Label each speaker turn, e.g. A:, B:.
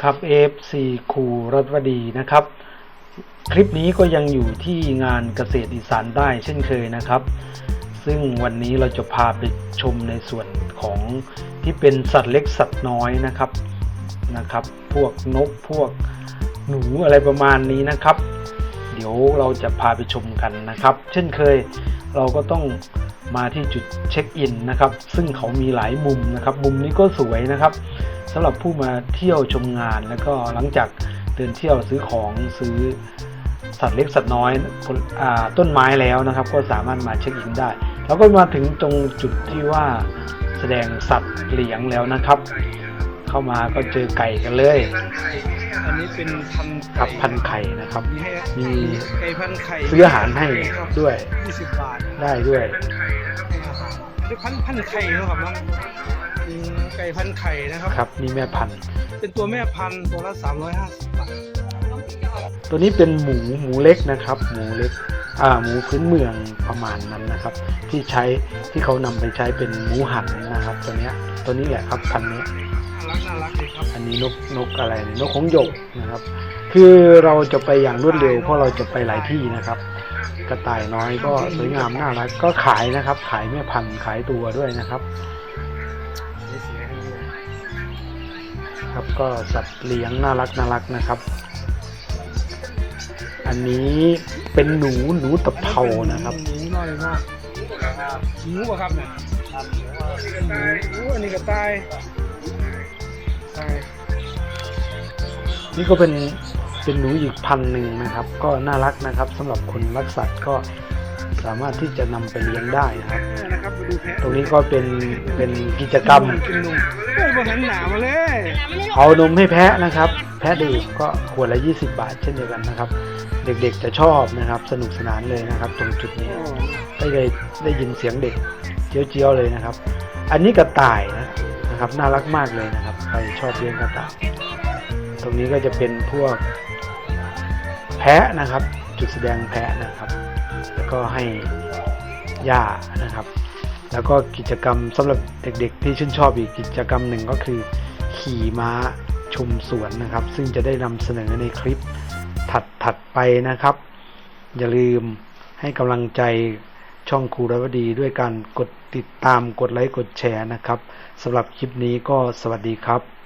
A: ครับ F4 คูรัตวดีนะครับ คลิปนี้ก็ยังอยู่ที่งานเกษตรอีสานใต้เช่นเคยนะครับ ซึ่งวันนี้เราจะพาไปชมในส่วนของที่เป็นสัตว์เล็กสัตว์น้อยนะครับนะครับ พวกนกพวกหนูอะไรประมาณนี้นะครับ เดี๋ยวเราจะพาไปชมกันนะครับ เช่นเคยเราก็ต้อง มาที่จุดเช็คอินนะครับ ซึ่งเขามีหลายมุมนะครับ มุมนี้ก็สวยนะครับสำหรับผู้มาเที่ยวชมงานแล้วก็หลังจากเดินเที่ยวซื้อของซื้อสัตว์เล็กสัตว์น้อยผลอ่าต้นไม้แล้วนะครับ ก็สามารถมาเช็คอินได้ แล้วก็มาถึงตรงจุดที่ว่าแสดงสัตว์เลี้ยงแล้วนะครับ เข้ามาก็เจอไก่กันเลย
B: อันนี้เป็นพันธุ์
A: ครับพันไข่นะครับ
B: มีให้
A: มี
B: ไก่พันไข่
A: ซื้ออาหารให้ด้วย
B: ยี่สิบบาท
A: ได้ด้วย
B: เป็นพันพันไข่เนาะครับเนาะอืมไก่พันไข่นะครับ
A: ครับนี่แม่พันธุ์
B: เป็นตัวแม่พันธุ์ตัวละสามร้อยห้าสิบบาท
A: ตัวนี้เป็นหมูหมูเล็กนะครับ หมูเล็กอ่า หมูพื้นเมืองประมาณนั้นนะครับ ที่ใช้ที่เขานำไปใช้เป็นหมูหันนะครับ ตัวเนี้ยตัวนี้แหละครับพันธุ์นี้
B: น่ารักน่ารักเลยครับ
A: อันนี้นกนกอะไรเนี่ยนกของส์หยกนะครับ คือเราจะไปอย่างรวดเร็วเพราะเราจะไปหลายที่นะครับ กระต่ายน้อยก็สวยงามน่ารักก็ขายนะครับ ขายแม่พันธุ์ขายตัวด้วยนะครับครับก็สัตว์เลี้ยงน่ารักน่ารักนะครับ อันนี้เป็นหนูหนูตะเภานะครับ
B: หมูน้อยมากหมูป่ะครับเนี่ยหมูโอ้อันนี้ก็ตายตาย
A: นี่ก็เป็นเป็นหนูอีกพันธุ์หนึ่งนะครับ ก็น่ารักนะครับสำหรับคนรักสัตว์ก็สามารถที่จะนำไปเลี้ยงได้นะครับ
B: เนี่ยนะครับมาดูแพะ
A: ตรงนี้ก็เป็นเป็นกิจกรรม
B: หันหนามาเลย
A: เอานมให้แพะนะครับ แพะดื่มก็ขวดละ 20 บาท เช่นเดียวกันนะครับ เด็กๆจะชอบนะครับ สนุกสนานเลยนะครับ ตรงจุดนี้ได้เลยได้ยินเสียงเด็กเจียวๆเลยนะครับ อันนี้กระต่ายนะนะครับ น่ารักมากเลยนะครับใครชอบเลี้ยงกระต่าย ตรงนี้ก็จะเป็นพวกแพะนะครับ จุดแสดงแพะนะครับ แล้วก็ให้หญ้านะครับ แล้วก็กิจกรรมสำหรับเด็กๆ ที่ชื่นชอบอีกกิจกรรมหนึ่งก็คือ ขี่ม้าชมสวนนะครับ ซึ่งจะได้นำเสนอในคลิปถัดถัดไปนะครับ อย่าลืมให้กำลังใจช่องครูรวดีด้วยการกดติดตามกดไลค์กดแชร์นะครับสำหรับคลิปนี้ก็สวัสดีครับ